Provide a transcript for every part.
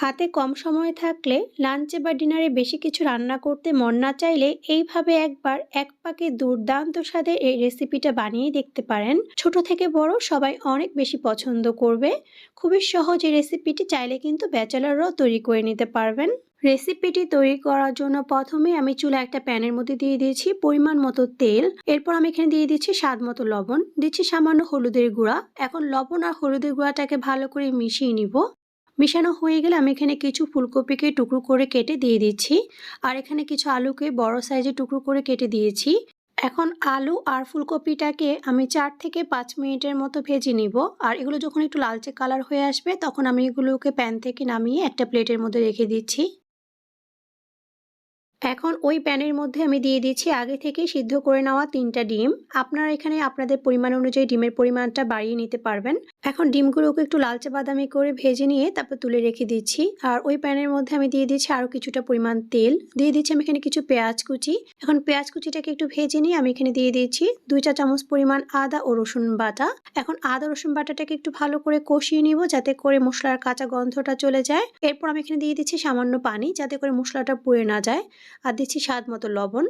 হাতে কম সময় থাকলে লাঞ্চে বা ডিনারে বেশি কিছু রান্না করতে মন না চাইলে এইভাবে একবার এক পাকে দুর্দান্ত স্বাদের এই রেসিপিটা বানিয়ে দেখতে পারেন। ছোট থেকে বড় সবাই অনেক বেশি পছন্দ করবে। খুবই সহজ এই রেসিপিটি চাইলে কিন্তু ব্যাচেলাররাও তৈরি করে নিতে পারবেন। রেসিপিটি তৈরি করার জন্য প্রথমে আমি চুলা একটা প্যানের মধ্যে দিয়ে দিয়েছি পরিমাণ মতো তেল। এরপর আমি এখানে দিয়ে দিচ্ছি স্বাদ মতো লবণ। দিচ্ছি সামান্য হলুদের গুঁড়া। এখন লবণ আর হলুদের গুঁড়াটাকে ভালো করে মিশিয়ে নিব। মিশানো হয়ে গেলে আমি এখানে কিছু ফুলকপিকে টুকরো করে কেটে দিয়ে দিচ্ছি। আর এখানে কিছু আলুকে বড় সাইজে টুকরো করে কেটে দিয়েছি। এখন আলু আর ফুলকপিটাকে আমি চার থেকে পাঁচ মিনিটের মতো ভেজে নিব। আর এগুলো যখন একটু লালচে কালার হয়ে আসবে, তখন আমি এগুলোকে প্যান থেকে নামিয়ে একটা প্লেটের মধ্যে রেখে দিচ্ছি। এখন ওই প্যানের মধ্যে আমি দিয়ে দিচ্ছি আগে থেকে সিদ্ধ করে নেওয়া তিনটা ডিম। আপনারা এখানে আপনাদের পরিমাণ অনুযায়ী ডিমের পরিমাণটা বাড়িয়ে নিতে পারবেন। এখন ডিমগুলোকে একটু লালচে বাদামি করে ভেজে নিয়ে তারপর তুলে রেখে দিচ্ছি। আর ওই প্যানের মধ্যে আমি দিয়ে দিচ্ছি আরও কিছুটা পরিমাণ তেল। দিয়ে দিচ্ছি আমি এখানে কিছু পেঁয়াজ কুচি। এখন পেঁয়াজ কুচিটাকে একটু ভেজে নিয়ে আমি এখানে দিয়ে দিচ্ছি দুই চা চামচ পরিমাণ আদা ও রসুন বাটা। এখন আদা রসুন বাটাটাকে একটু ভালো করে কষিয়ে নিব যাতে করে মশলার কাঁচা গন্ধটা চলে যায়। এরপর আমি এখানে দিয়ে দিচ্ছি সামান্য পানি যাতে করে মশলাটা পুড়ে না যায়। আর দিচ্ছি স্বাদ মতো লবণ।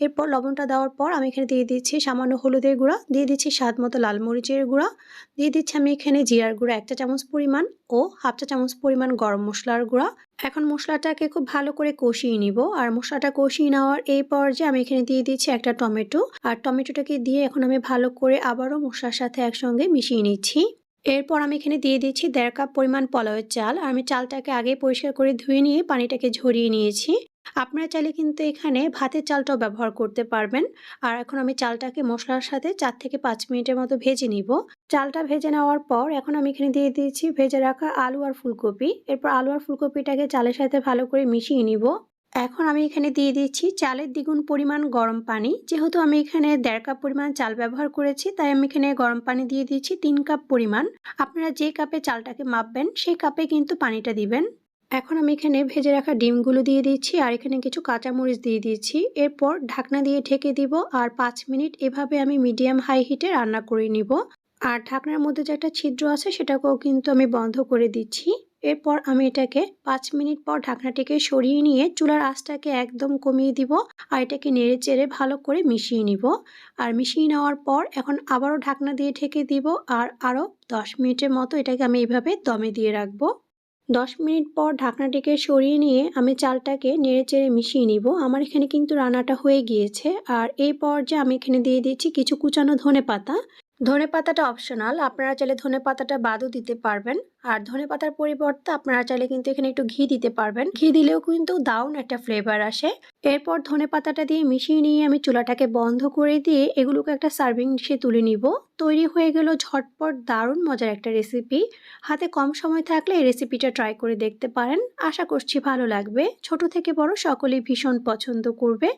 এরপর লবণটা দেওয়ার পর আমি এখানে দিয়ে দিচ্ছি সামান্য হলুদের গুঁড়া, দিয়ে দিচ্ছি স্বাদ মতো লাল মরিচের গুঁড়া, দিয়ে দিচ্ছি আমি এখানে জিরার গুঁড়া একটা চামচ পরিমাণ ও হাফ চা চামচ পরিমাণ গরম মশলার গুঁড়া। এখন মশলাটাকে খুব ভালো করে কষিয়ে নিব আর মশলাটা কষিয়ে নেওয়ার এই পর্যায়ে আমি এখানে দিয়ে দিচ্ছি একটা টমেটো। আর টমেটোটাকে দিয়ে এখন আমি ভালো করে আবারও মশলার সাথে একসঙ্গে মিশিয়ে নিচ্ছি। এরপর আমি এখানে দিয়ে দিচ্ছি দেড় কাপ পরিমাণ পলাওয়ের চাল। আর আমি চালটাকে আগে পরিষ্কার করে ধুয়ে নিয়ে পানিটাকে ঝরিয়ে নিয়েছি। আপনারা চাইলে কিন্তু এখানে ভাতের চালটাও ব্যবহার করতে পারবেন। আর এখন আমি চালটাকে মশলার সাথে চার থেকে পাঁচ মিনিটের মতো ভেজে নিব। চালটা ভেজে নেওয়ার পর এখন আমি এখানে দিয়ে দিয়েছি ভেজে রাখা আলু আর ফুলকপি। এরপর আলু আর ফুলকপিটাকে চালের সাথে ভালো করে মিশিয়ে নিব। এখন আমি এখানে দিয়ে দিচ্ছি চালের দ্বিগুণ পরিমাণ গরম পানি। যেহেতু আমি এখানে দেড় কাপ পরিমাণ চাল ব্যবহার করেছি, তাই আমি এখানে গরম পানি দিয়ে দিচ্ছি তিন কাপ পরিমাণ। আপনারা যে কাপে চালটাকে মাপবেন, সেই কাপে কিন্তু পানিটা দিবেন। এখন আমি এখানে ভেজে রাখা ডিমগুলো দিয়ে দিচ্ছি, আর এখানে কিছু কাঁচামরিচ দিয়ে দিচ্ছি। এরপর ঢাকনা দিয়ে ঢেকে দিব, আর পাঁচ মিনিট এভাবে আমি মিডিয়াম হাই হিটে রান্না করে নিব। আর ঢাকনার মধ্যে যে একটা ছিদ্র আছে, সেটাকেও কিন্তু আমি বন্ধ করে দিচ্ছি। এরপর আমি এটাকে পাঁচ মিনিট পর ঢাকনাটিকে সরিয়ে নিয়ে চুলার আঁচটাকে একদম কমিয়ে দিব, আর এটাকে নেড়ে চেড়ে ভালো করে মিশিয়ে নিব। আর মিশিয়ে নেওয়ার পর এখন আবারও ঢাকনা দিয়ে ঢেকে দিব, আর আরও দশ মিনিটের মতো এটাকে আমি এইভাবে দমে দিয়ে রাখব। দশ মিনিট পর ঢাকনাটিকে সরিয়ে নিয়ে আমি চালটাকে নেড়ে চেড়ে মিশিয়ে নিব। আমার এখানে কিন্তু রান্নাটা হয়ে গিয়েছে। আর এই যে আমি এখানে দিয়ে দিয়েছি কিছু কুচানো ধনে পাতা। ধনে পাতাটা অপশনাল আপনারা চাইলে ধনে পাতাটা বাদও দিতে পারবেন। আর ধনে পাতার পরিবর্তে আপনারা চাইলে কিন্তু এখানে একটু ঘি দিতে পারবেন। ঘি দিলেও কিন্তু দারুণ একটা ফ্লেভার আসে। এরপর ধনে পাতাটা দিয়ে মিশিয়ে নিয়ে আমি চুলাটাকে বন্ধ করে দিয়ে এগুলোকে একটা সার্ভিং ডিশে তুলে নিব। তৈরি হয়ে গেল ঝটপট দারুণ মজার একটা রেসিপি হাতে কম সময় থাকলে এই রেসিপিটা ট্রাই করে দেখতে পারেন। আশা করছি ভালো লাগবে। ছোট থেকে বড় সকলেই ভীষণ পছন্দ করবে।